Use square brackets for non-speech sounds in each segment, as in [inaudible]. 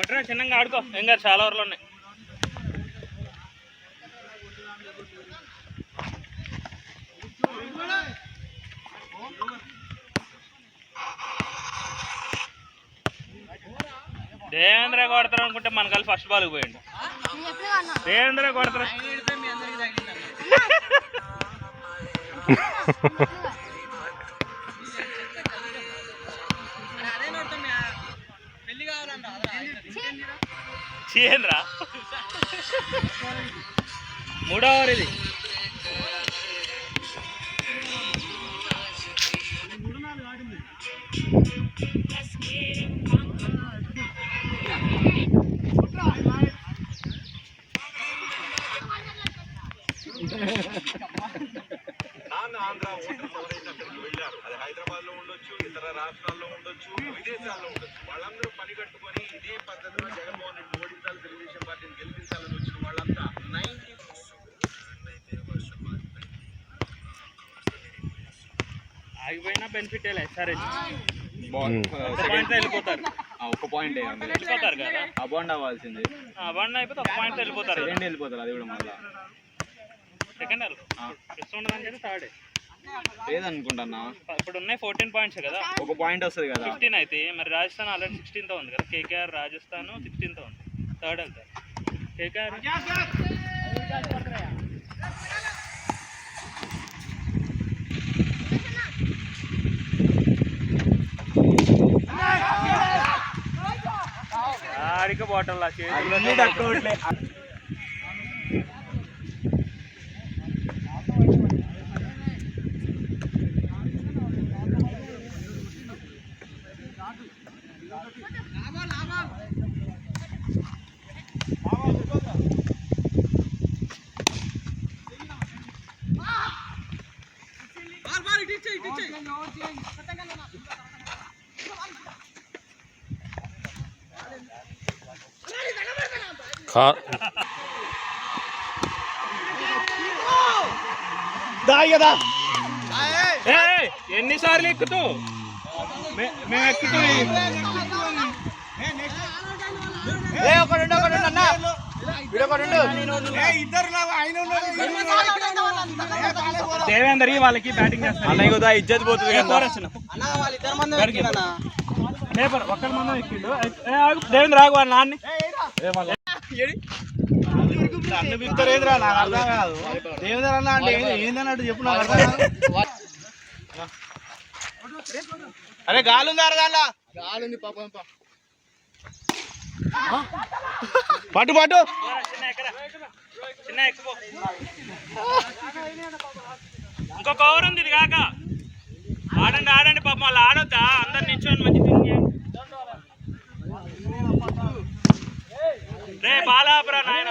కొట్టరా చిన్నగా ఆడుకో. ఏం కాదు చాలా ఓవర్లు ఉన్నాయి. దేవేంద్ర కొడతారు అనుకుంటే మన కలిసి ఫస్ట్ బాల్కి పోయిండు. దేవేంద్ర కొడతారు? [laughs] చేయంద్రా మూడో ఓవర్ ఇది వెళ్ళారు అది హైదరాబాద్లో ఉండొచ్చు ఇతర రాష్ట్రాల్లో ఉండొచ్చు విదేశాల్లో ఉండొచ్చు. వాళ్ళందరూ పని కట్టుకొని ఇదే పద్ధతిలో జగన్మోహన్ రెడ్డి ఓడించాలి తెలుగుదేశం పార్టీని గెలిపించాలని వచ్చిన వాళ్ళంతా నైన్టీ ఆగిపోయినా బెనిఫిట్ సరే. వెళ్ళిపోతారు. ఒక పాయింట్ వెళ్ళిపోతారు కదా. అబౌండ్ అవ్వాల్సింది. వన్ అయిపోతే ఒక పాయింట్ వెళ్ళిపోతారు వెళ్ళిపోతారు అది కూడా మళ్ళా. సెకండ్ ప్లస్ ఉండదని చెప్పి థర్డ్ లేదనుకుంటున్నా ఇప్పుడు ఉన్నాయి ఫోర్టీన్ పాయింట్స్ కదా. ఒక పాయింట్ వస్తుంది కదా. ఫిఫ్టీన్ అయితే మరి రాజస్థాన్ ఆల్రెడీ సిక్స్టీన్తో ఉంది కదా. కేకేఆర్ రాజస్థాన్ సిక్స్టీన్తో ఉంది. థర్డ్ వెళ్తారు కేకేఆర్ ఆడికి బాటల్ అన్నీ తక్కువట్లే ఎన్నిసార్లు ఎక్కుతూ మేము దేవేందర్ వాళ్ళకి బ్యాటింగ్ చేస్తారు. అన్నయ్య కదా ఇజ్జత్ పోతుంది. పేపర్ ఒక్కరి మందం ఎక్కిండు. ఏ, ఆగు. దేవేంద్ర ఆగు వాళ్ళ నాన్ని. నన్ను పిలుస్తారేంద్రా నాకు అర్థం కాదు. దేవేంద్ర అన్న అంటే ఏంది- ఏందన్నట్టు చెప్పు నాకు అర్థం కాదు. అరే గాలుందా గాలా పట్టు పట్టు. ఇంకొక ఓవర్ ఉంది ఇది కాక. ఆడండి ఆడండి పాపం వాళ్ళు ఆడొద్దా? అందరు నిల్చొని మంచి రే బాలాపురా నాయన.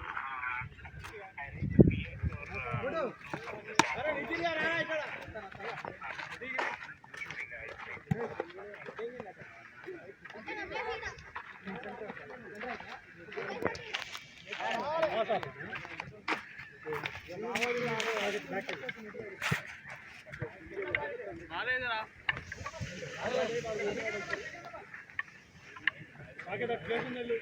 ఆగేదా ట్రేషన్ వెళ్ళు